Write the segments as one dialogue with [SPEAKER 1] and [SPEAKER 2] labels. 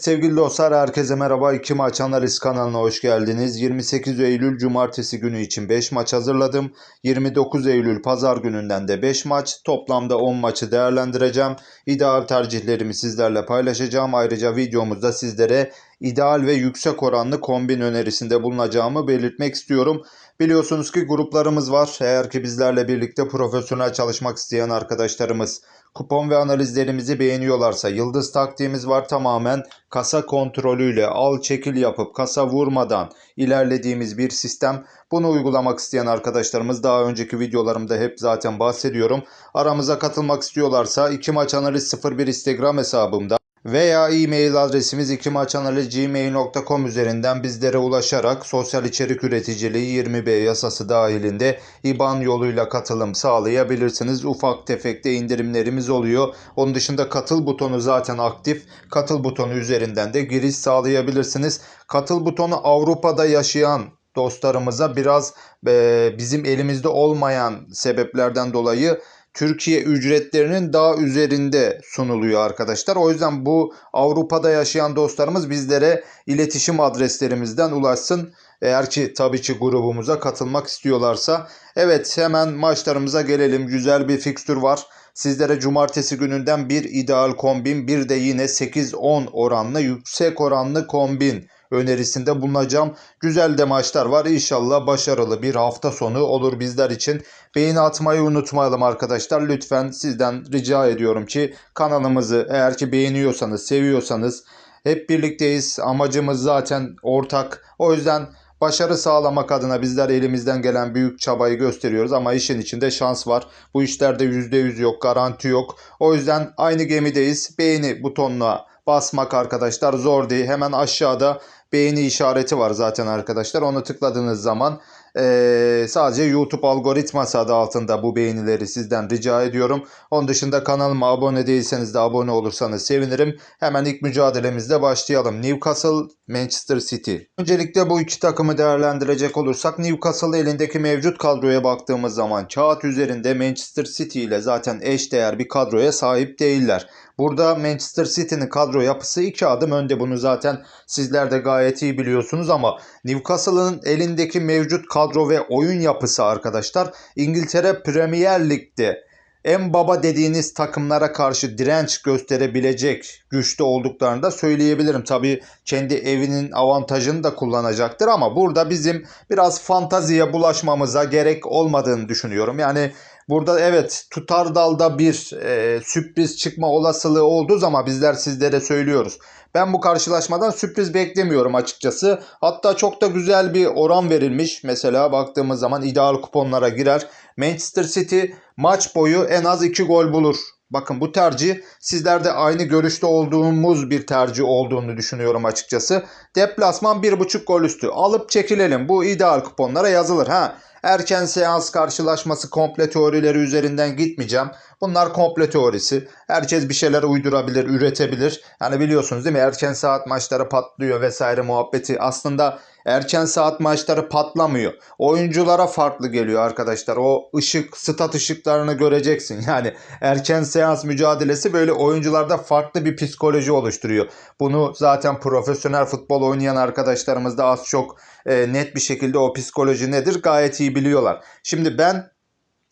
[SPEAKER 1] Sevgili dostlar herkese merhaba. İki maç analiz kanalına hoş geldiniz. 28 Eylül Cumartesi günü için 5 maç hazırladım. 29 Eylül Pazar gününden de 5 maç. Toplamda 10 maçı değerlendireceğim. İdeal tercihlerimi sizlerle paylaşacağım. Ayrıca videomuzda sizlere ideal ve yüksek oranlı kombin önerisinde bulunacağımı belirtmek istiyorum. Biliyorsunuz ki gruplarımız var. Eğer ki bizlerle birlikte profesyonel çalışmak isteyen arkadaşlarımız kupon ve analizlerimizi beğeniyorlarsa yıldız taktiğimiz var tamamen kasa kontrolüyle al çekil yapıp kasa vurmadan ilerlediğimiz bir sistem. Bunu uygulamak isteyen arkadaşlarımız daha önceki videolarımda hep zaten bahsediyorum. Aramıza katılmak istiyorlarsa 2 maç analiz 01 Instagram hesabımda veya e-mail adresimiz ikimaçanaliz.gmail.com üzerinden bizlere ulaşarak sosyal içerik üreticiliği 20B yasası dahilinde IBAN yoluyla katılım sağlayabilirsiniz. Ufak tefek de indirimlerimiz oluyor. Onun dışında katıl butonu zaten aktif. Katıl butonu üzerinden de giriş sağlayabilirsiniz. Katıl butonu Avrupa'da yaşayan dostlarımıza biraz e, bizim elimizde olmayan sebeplerden dolayı Türkiye ücretlerinin daha üzerinde sunuluyor arkadaşlar. O yüzden bu Avrupa'da yaşayan dostlarımız bizlere iletişim adreslerimizden ulaşsın. Eğer ki tabii ki grubumuza katılmak istiyorlarsa. Evet hemen maçlarımıza gelelim. Güzel bir fikstür var. Sizlere cumartesi gününden bir ideal kombin bir de yine 8-10 oranlı yüksek oranlı kombin önerisinde bulunacağım. Güzel de maçlar var. İnşallah başarılı bir hafta sonu olur bizler için. Beğeni atmayı unutmayalım arkadaşlar. Lütfen sizden rica ediyorum ki kanalımızı eğer ki beğeniyorsanız, seviyorsanız hep birlikteyiz. Amacımız zaten ortak. O yüzden başarı sağlamak adına bizler elimizden gelen büyük çabayı gösteriyoruz ama işin içinde şans var. Bu işlerde %100 yok, garanti yok. O yüzden aynı gemideyiz. Beğeni butonuna basmak arkadaşlar zor değil. Hemen aşağıda beğeni işareti var zaten arkadaşlar. Onu tıkladığınız zaman ee, sadece YouTube algoritması adı altında bu beğenileri sizden rica ediyorum. Onun dışında kanalıma abone değilseniz de abone olursanız sevinirim. Hemen ilk mücadelemizde başlayalım. Newcastle Manchester City. Öncelikle bu iki takımı değerlendirecek olursak Newcastle elindeki mevcut kadroya baktığımız zaman kağıt üzerinde Manchester City ile zaten eşdeğer bir kadroya sahip değiller. Burada Manchester City'nin kadro yapısı iki adım önde. Bunu zaten sizler de gayet iyi biliyorsunuz ama Newcastle'ın elindeki mevcut kadro ve oyun yapısı arkadaşlar İngiltere Premier Lig'de en baba dediğiniz takımlara karşı direnç gösterebilecek güçte olduklarını da söyleyebilirim. Tabii kendi evinin avantajını da kullanacaktır ama burada bizim biraz fantaziye bulaşmamıza gerek olmadığını düşünüyorum. Yani Burada evet tutar dalda bir e, sürpriz çıkma olasılığı olduğu zaman bizler sizlere söylüyoruz. Ben bu karşılaşmadan sürpriz beklemiyorum açıkçası. Hatta çok da güzel bir oran verilmiş. Mesela baktığımız zaman ideal kuponlara girer. Manchester City maç boyu en az 2 gol bulur. Bakın bu tercih sizlerde aynı görüşte olduğumuz bir tercih olduğunu düşünüyorum açıkçası. Deplasman 1.5 gol üstü. Alıp çekilelim. Bu ideal kuponlara yazılır. Ha Erken seans karşılaşması komple teorileri üzerinden gitmeyeceğim. Bunlar komple teorisi. Herkes bir şeyler uydurabilir, üretebilir. Yani biliyorsunuz değil mi? Erken saat maçları patlıyor vesaire muhabbeti. Aslında erken saat maçları patlamıyor. Oyunculara farklı geliyor arkadaşlar. O ışık, stat ışıklarını göreceksin. Yani erken seans mücadelesi böyle oyuncularda farklı bir psikoloji oluşturuyor. Bunu zaten profesyonel futbol oynayan arkadaşlarımız da az çok e, net bir şekilde o psikoloji nedir gayet iyi biliyorlar. Şimdi ben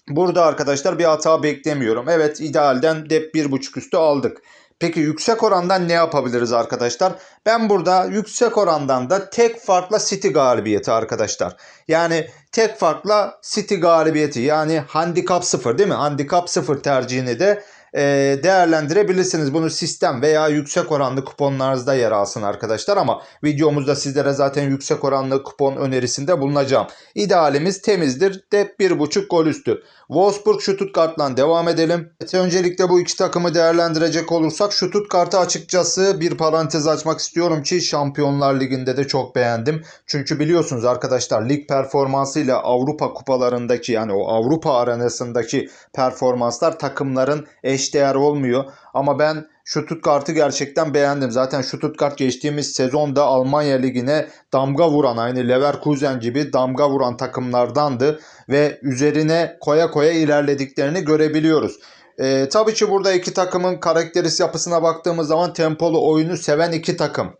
[SPEAKER 1] burada arkadaşlar bir hata beklemiyorum. Evet idealden dep 1.5 üstü aldık. Peki yüksek orandan ne yapabiliriz arkadaşlar? Ben burada yüksek orandan da tek farkla City galibiyeti arkadaşlar. Yani tek farkla City galibiyeti yani handikap 0 değil mi? Handikap 0 tercihini de değerlendirebilirsiniz. Bunu sistem veya yüksek oranlı kuponlarınızda yer alsın arkadaşlar ama videomuzda sizlere zaten yüksek oranlı kupon önerisinde bulunacağım. İdealimiz temizdir. Dep 1.5 gol üstü. Wolfsburg Stuttgart'la devam edelim. Öncelikle bu iki takımı değerlendirecek olursak Stuttgart'ı açıkçası bir parantez açmak istiyorum ki Şampiyonlar Ligi'nde de çok beğendim. Çünkü biliyorsunuz arkadaşlar lig performansıyla Avrupa kupalarındaki yani o Avrupa arenasındaki performanslar takımların eşdeğer olmuyor. Ama ben Stuttgart'ı gerçekten beğendim. Zaten Stuttgart geçtiğimiz sezonda Almanya Ligi'ne damga vuran aynı Leverkusen gibi damga vuran takımlardandı ve üzerine koya koya ilerlediklerini görebiliyoruz. e, tabii ki burada iki takımın karakteris yapısına baktığımız zaman tempolu oyunu seven iki takım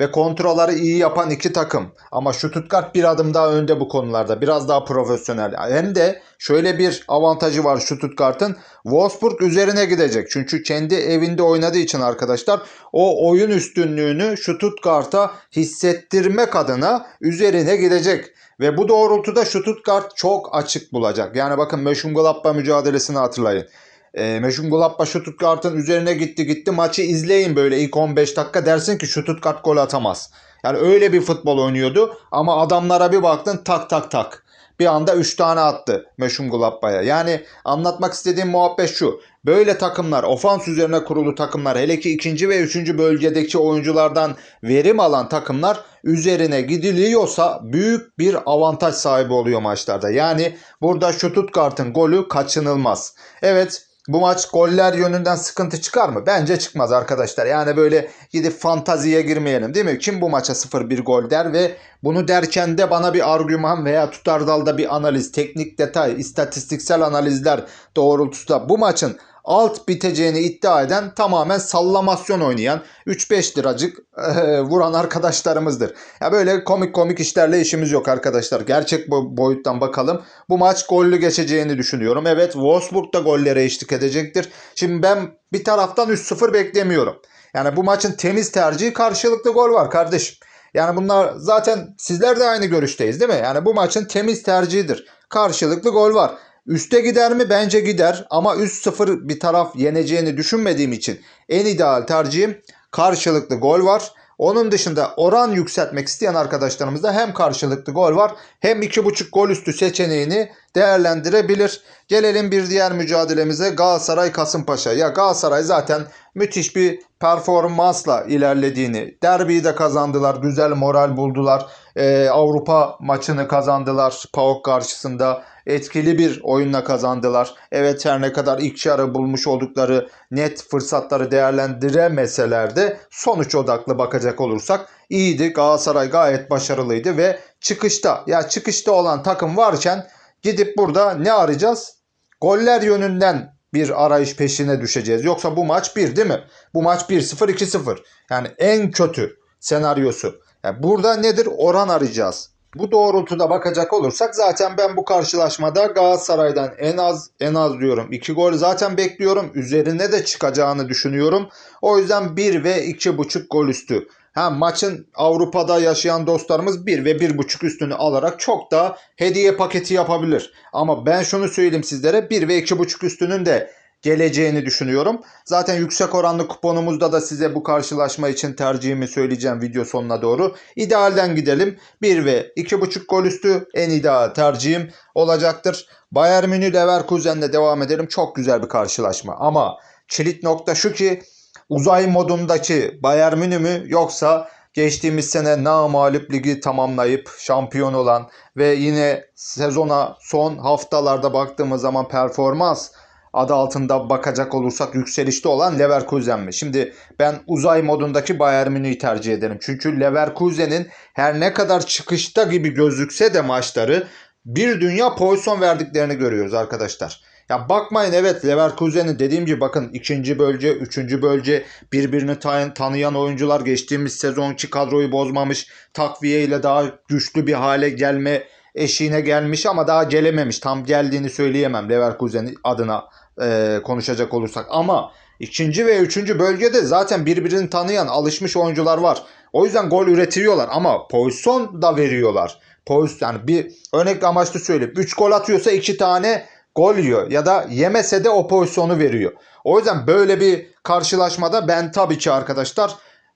[SPEAKER 1] ve kontrolleri iyi yapan iki takım. Ama Stuttgart bir adım daha önde bu konularda. Biraz daha profesyonel. Hem de şöyle bir avantajı var Stuttgart'ın. Wolfsburg üzerine gidecek. Çünkü kendi evinde oynadığı için arkadaşlar o oyun üstünlüğünü Stuttgart'a hissettirmek adına üzerine gidecek. Ve bu doğrultuda Stuttgart çok açık bulacak. Yani bakın Mönchengladbach mücadelesini hatırlayın. E, Mönchengladbach Stuttgart'ın üzerine gitti gitti maçı izleyin böyle ilk 15 dakika dersin ki Stuttgart gol atamaz. Yani öyle bir futbol oynuyordu ama adamlara bir baktın tak tak tak. Bir anda 3 tane attı Mönchengladbach'a. Yani anlatmak istediğim muhabbet şu. Böyle takımlar, ofans üzerine kurulu takımlar, hele ki ikinci ve üçüncü bölgedeki oyunculardan verim alan takımlar üzerine gidiliyorsa büyük bir avantaj sahibi oluyor maçlarda. Yani burada Stuttgart'ın golü kaçınılmaz. Evet bu maç goller yönünden sıkıntı çıkar mı? Bence çıkmaz arkadaşlar. Yani böyle gidip fantaziye girmeyelim değil mi? Kim bu maça 0-1 gol der ve bunu derken de bana bir argüman veya tutardalda bir analiz, teknik detay, istatistiksel analizler doğrultusunda bu maçın alt biteceğini iddia eden tamamen sallamasyon oynayan 3-5 liracık e, vuran arkadaşlarımızdır. Ya böyle komik komik işlerle işimiz yok arkadaşlar. Gerçek boyuttan bakalım. Bu maç gollü geçeceğini düşünüyorum. Evet Wolfsburg da gollere eşlik edecektir. Şimdi ben bir taraftan 3-0 beklemiyorum. Yani bu maçın temiz tercihi karşılıklı gol var kardeşim. Yani bunlar zaten sizler de aynı görüşteyiz değil mi? Yani bu maçın temiz tercihidir. Karşılıklı gol var. Üste gider mi? Bence gider ama üst sıfır bir taraf yeneceğini düşünmediğim için en ideal tercihim karşılıklı gol var. Onun dışında oran yükseltmek isteyen arkadaşlarımızda hem karşılıklı gol var hem 2.5 gol üstü seçeneğini değerlendirebilir. Gelelim bir diğer mücadelemize Galatasaray Kasımpaşa. Ya Galatasaray zaten müthiş bir performansla ilerlediğini, derbiyi de kazandılar, güzel moral buldular. Ee, Avrupa maçını kazandılar PAOK karşısında etkili bir oyunla kazandılar. Evet her ne kadar ilk yarı bulmuş oldukları net fırsatları değerlendiremeseler de sonuç odaklı bakacak olursak iyiydi. Galatasaray gayet başarılıydı ve çıkışta ya çıkışta olan takım varken gidip burada ne arayacağız? Goller yönünden bir arayış peşine düşeceğiz. Yoksa bu maç 1 değil mi? Bu maç 1-0 2-0. Yani en kötü senaryosu. Yani burada nedir? Oran arayacağız. Bu doğrultuda bakacak olursak zaten ben bu karşılaşmada Galatasaray'dan en az en az diyorum 2 gol zaten bekliyorum. Üzerine de çıkacağını düşünüyorum. O yüzden 1 ve 2.5 gol üstü. Ha, maçın Avrupa'da yaşayan dostlarımız 1 ve 1.5 üstünü alarak çok daha hediye paketi yapabilir. Ama ben şunu söyleyeyim sizlere 1 ve 2.5 üstünün de geleceğini düşünüyorum. Zaten yüksek oranlı kuponumuzda da size bu karşılaşma için tercihimi söyleyeceğim video sonuna doğru. İdealden gidelim. 1 ve 2.5 gol üstü en ideal tercihim olacaktır. Bayern Münih Leverkusen'le devam edelim. Çok güzel bir karşılaşma ama kilit nokta şu ki uzay modundaki Bayern Münih mü yoksa geçtiğimiz sene namalip ligi tamamlayıp şampiyon olan ve yine sezona son haftalarda baktığımız zaman performans adı altında bakacak olursak yükselişte olan Leverkusen mi? Şimdi ben uzay modundaki Bayern Münih'i tercih ederim. Çünkü Leverkusen'in her ne kadar çıkışta gibi gözükse de maçları bir dünya pozisyon verdiklerini görüyoruz arkadaşlar. Ya bakmayın evet Leverkusen'in dediğim gibi bakın ikinci bölge, üçüncü bölge birbirini tan- tanıyan oyuncular geçtiğimiz sezonki kadroyu bozmamış takviye ile daha güçlü bir hale gelme eşiğine gelmiş ama daha gelememiş. Tam geldiğini söyleyemem Leverkusen adına e, konuşacak olursak. Ama ikinci ve üçüncü bölgede zaten birbirini tanıyan alışmış oyuncular var. O yüzden gol üretiyorlar ama pozisyon da veriyorlar. Pozisyon yani bir örnek amaçlı söyleyeyim. 3 gol atıyorsa 2 tane gol yiyor ya da yemese de o pozisyonu veriyor. O yüzden böyle bir karşılaşmada ben tabii ki arkadaşlar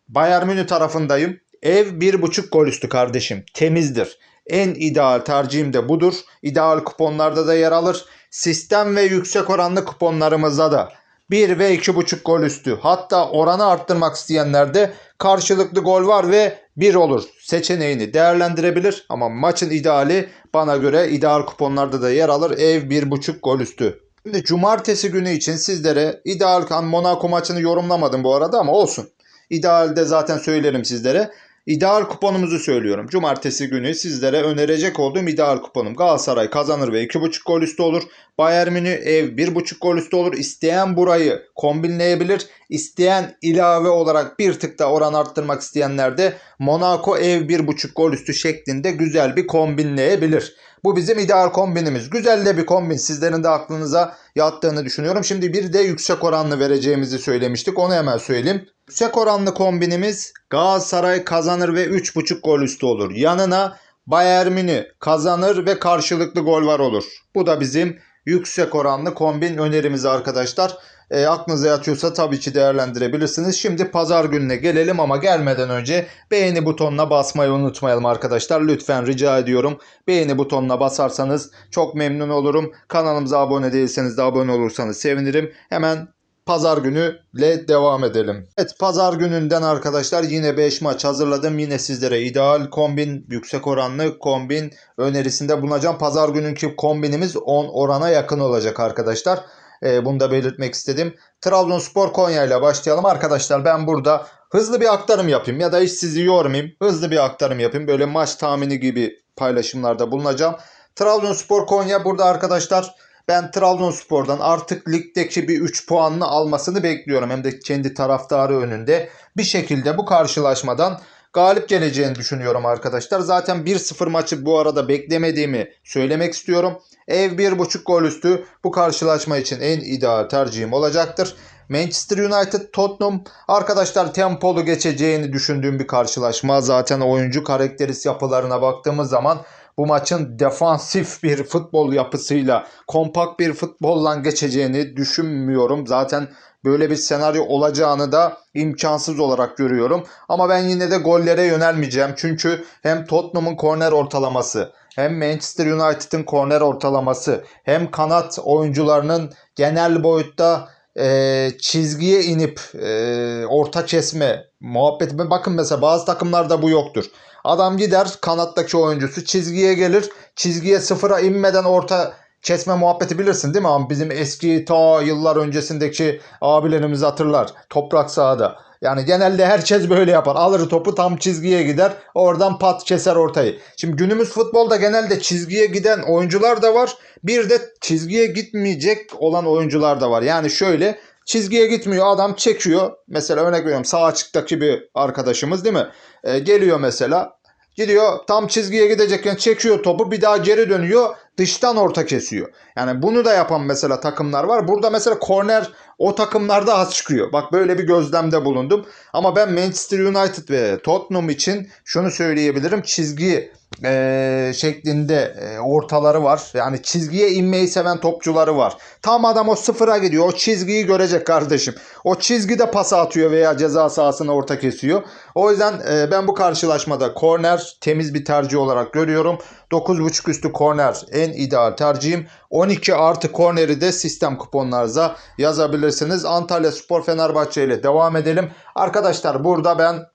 [SPEAKER 1] Bayern Münih tarafındayım. Ev 1.5 gol üstü kardeşim. Temizdir. En ideal tercihim de budur. İdeal kuponlarda da yer alır. Sistem ve yüksek oranlı kuponlarımızda da 1 ve 2.5 gol üstü. Hatta oranı arttırmak isteyenler de karşılıklı gol var ve 1 olur seçeneğini değerlendirebilir. Ama maçın ideali bana göre ideal kuponlarda da yer alır. Ev 1.5 gol üstü. Şimdi cumartesi günü için sizlere ideal kan Monaco maçını yorumlamadım bu arada ama olsun. İdealde zaten söylerim sizlere. İdeal kuponumuzu söylüyorum. Cumartesi günü sizlere önerecek olduğum ideal kuponum. Galatasaray kazanır ve 2.5 gol üstü olur. Bayern Münih ev 1.5 gol üstü olur. İsteyen burayı kombinleyebilir. İsteyen ilave olarak bir tık da oran arttırmak isteyenler de Monaco ev 1.5 gol üstü şeklinde güzel bir kombinleyebilir. Bu bizim ideal kombinimiz. Güzel de bir kombin. Sizlerin de aklınıza yattığını düşünüyorum. Şimdi bir de yüksek oranlı vereceğimizi söylemiştik. Onu hemen söyleyeyim. Yüksek oranlı kombinimiz Galatasaray kazanır ve 3.5 gol üstü olur. Yanına Bayern Münih kazanır ve karşılıklı gol var olur. Bu da bizim yüksek oranlı kombin önerimiz arkadaşlar. E, aklınıza yatıyorsa tabii ki değerlendirebilirsiniz. Şimdi pazar gününe gelelim ama gelmeden önce beğeni butonuna basmayı unutmayalım arkadaşlar. Lütfen rica ediyorum. Beğeni butonuna basarsanız çok memnun olurum. Kanalımıza abone değilseniz de abone olursanız sevinirim. Hemen pazar günüyle devam edelim. Evet pazar gününden arkadaşlar yine 5 maç hazırladım. Yine sizlere ideal kombin, yüksek oranlı kombin önerisinde bulunacağım. Pazar gününkü kombinimiz 10 orana yakın olacak arkadaşlar. Ee, bunu da belirtmek istedim. Trabzonspor Konya ile başlayalım. Arkadaşlar ben burada hızlı bir aktarım yapayım ya da hiç sizi yormayayım. Hızlı bir aktarım yapayım. Böyle maç tahmini gibi paylaşımlarda bulunacağım. Trabzonspor Konya burada arkadaşlar ben Trabzonspor'dan artık ligdeki bir 3 puanını almasını bekliyorum. Hem de kendi taraftarı önünde. Bir şekilde bu karşılaşmadan galip geleceğini düşünüyorum arkadaşlar. Zaten 1-0 maçı bu arada beklemediğimi söylemek istiyorum. Ev 1.5 gol üstü bu karşılaşma için en ideal tercihim olacaktır. Manchester United Tottenham arkadaşlar tempolu geçeceğini düşündüğüm bir karşılaşma. Zaten oyuncu karakteris yapılarına baktığımız zaman bu maçın defansif bir futbol yapısıyla, kompakt bir futbolla geçeceğini düşünmüyorum. Zaten böyle bir senaryo olacağını da imkansız olarak görüyorum. Ama ben yine de gollere yönelmeyeceğim. Çünkü hem Tottenham'ın korner ortalaması, hem Manchester United'ın korner ortalaması, hem kanat oyuncularının genel boyutta e, çizgiye inip e, orta kesme muhabbeti. Bakın mesela bazı takımlarda bu yoktur. Adam gider kanattaki oyuncusu çizgiye gelir. Çizgiye sıfıra inmeden orta kesme muhabbeti bilirsin değil mi? Ama bizim eski ta yıllar öncesindeki abilerimiz hatırlar. Toprak sahada. Yani genelde herkes böyle yapar. Alır topu tam çizgiye gider. Oradan pat keser ortayı. Şimdi günümüz futbolda genelde çizgiye giden oyuncular da var. Bir de çizgiye gitmeyecek olan oyuncular da var. Yani şöyle çizgiye gitmiyor adam çekiyor. Mesela örnek veriyorum sağ açıktaki bir arkadaşımız değil mi? Ee, geliyor mesela Gidiyor tam çizgiye gidecekken çekiyor topu bir daha geri dönüyor dıştan orta kesiyor. Yani bunu da yapan mesela takımlar var. Burada mesela korner o takımlarda az çıkıyor. Bak böyle bir gözlemde bulundum. Ama ben Manchester United ve Tottenham için şunu söyleyebilirim. Çizgi e, şeklinde e, ortaları var. Yani çizgiye inmeyi seven topçuları var. Tam adam o sıfıra gidiyor. O çizgiyi görecek kardeşim. O çizgide pas atıyor veya ceza sahasına orta kesiyor. O yüzden e, ben bu karşılaşmada korner temiz bir tercih olarak görüyorum. 9.5 üstü korner en ideal tercihim. 12 artı korneri de sistem kuponlarınıza yazabilirsiniz. Antalya Spor Fenerbahçe ile devam edelim. Arkadaşlar burada ben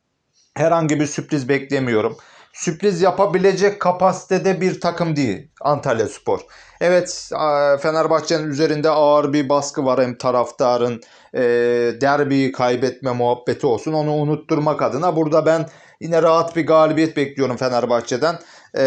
[SPEAKER 1] herhangi bir sürpriz beklemiyorum sürpriz yapabilecek kapasitede bir takım değil Antalya Spor. Evet Fenerbahçe'nin üzerinde ağır bir baskı var hem taraftarın e, derbiyi kaybetme muhabbeti olsun onu unutturmak adına. Burada ben yine rahat bir galibiyet bekliyorum Fenerbahçe'den. E,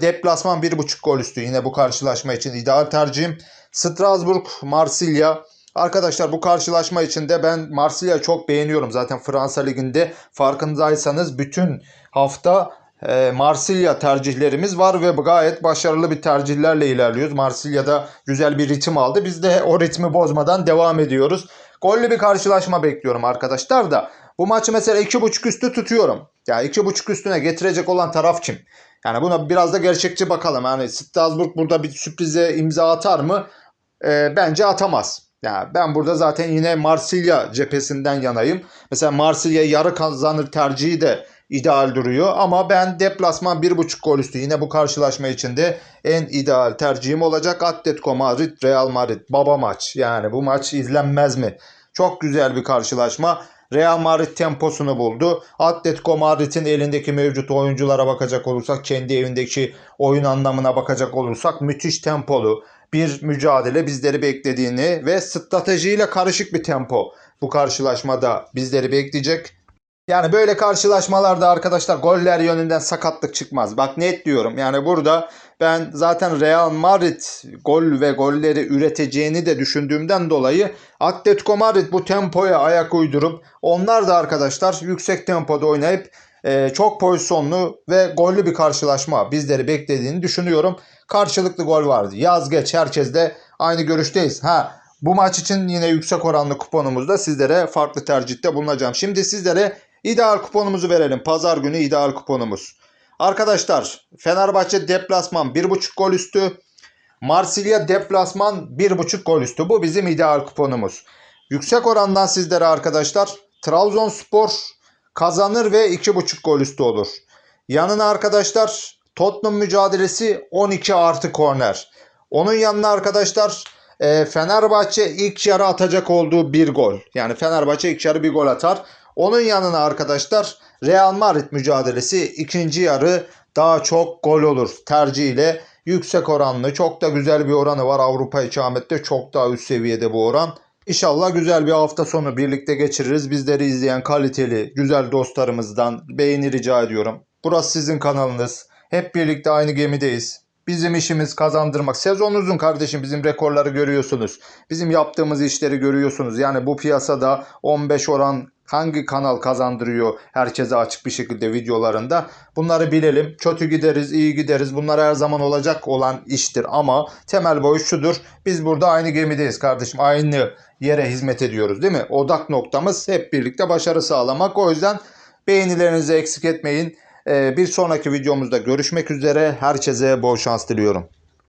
[SPEAKER 1] deplasman 1.5 gol üstü yine bu karşılaşma için ideal tercihim. Strasbourg, Marsilya. Arkadaşlar bu karşılaşma içinde ben Marsilya'yı çok beğeniyorum. Zaten Fransa Ligi'nde farkındaysanız bütün hafta e, Marsilya tercihlerimiz var ve gayet başarılı bir tercihlerle ilerliyoruz. Marsilya'da güzel bir ritim aldı. Biz de o ritmi bozmadan devam ediyoruz. Gollü bir karşılaşma bekliyorum arkadaşlar da. Bu maçı mesela 2.5 üstü tutuyorum. Ya yani 2.5 üstüne getirecek olan taraf kim? Yani buna biraz da gerçekçi bakalım. Yani Strasbourg burada bir sürprize imza atar mı? E, bence atamaz. Yani ben burada zaten yine Marsilya cephesinden yanayım. Mesela Marsilya yarı kazanır tercihi de ideal duruyor. Ama ben deplasman 1.5 gol üstü yine bu karşılaşma içinde en ideal tercihim olacak. Atletico Madrid, Real Madrid baba maç. Yani bu maç izlenmez mi? Çok güzel bir karşılaşma. Real Madrid temposunu buldu. Atletico Madrid'in elindeki mevcut oyunculara bakacak olursak, kendi evindeki oyun anlamına bakacak olursak müthiş tempolu bir mücadele bizleri beklediğini ve stratejiyle karışık bir tempo bu karşılaşmada bizleri bekleyecek. Yani böyle karşılaşmalarda arkadaşlar goller yönünden sakatlık çıkmaz. Bak net diyorum. Yani burada ben zaten Real Madrid gol ve golleri üreteceğini de düşündüğümden dolayı Atletico Madrid bu tempoya ayak uydurup onlar da arkadaşlar yüksek tempoda oynayıp e, çok pozisyonlu ve gollü bir karşılaşma bizleri beklediğini düşünüyorum. Karşılıklı gol vardı. Yaz geç herkes de aynı görüşteyiz. Ha bu maç için yine yüksek oranlı kuponumuzda sizlere farklı tercihte bulunacağım. Şimdi sizlere ideal kuponumuzu verelim. Pazar günü ideal kuponumuz. Arkadaşlar Fenerbahçe deplasman 1.5 gol üstü. Marsilya deplasman 1.5 gol üstü. Bu bizim ideal kuponumuz. Yüksek orandan sizlere arkadaşlar Trabzonspor kazanır ve 2.5 gol üstü olur. Yanına arkadaşlar Tottenham mücadelesi 12 artı korner. Onun yanına arkadaşlar e, Fenerbahçe ilk yarı atacak olduğu bir gol. Yani Fenerbahçe ilk yarı bir gol atar. Onun yanına arkadaşlar Real Madrid mücadelesi ikinci yarı daha çok gol olur tercihiyle yüksek oranlı çok da güzel bir oranı var Avrupa ikamette çok daha üst seviyede bu oran. İnşallah güzel bir hafta sonu birlikte geçiririz. Bizleri izleyen kaliteli, güzel dostlarımızdan beğeni rica ediyorum. Burası sizin kanalınız. Hep birlikte aynı gemideyiz. Bizim işimiz kazandırmak. Sezon uzun kardeşim bizim rekorları görüyorsunuz. Bizim yaptığımız işleri görüyorsunuz. Yani bu piyasada 15 oran hangi kanal kazandırıyor herkese açık bir şekilde videolarında. Bunları bilelim. Kötü gideriz, iyi gideriz. Bunlar her zaman olacak olan iştir. Ama temel boyut şudur. Biz burada aynı gemideyiz kardeşim. Aynı yere hizmet ediyoruz değil mi? Odak noktamız hep birlikte başarı sağlamak. O yüzden beğenilerinizi eksik etmeyin. Ee, Bir sonraki videomuzda görüşmek üzere. Herkese bol şans diliyorum.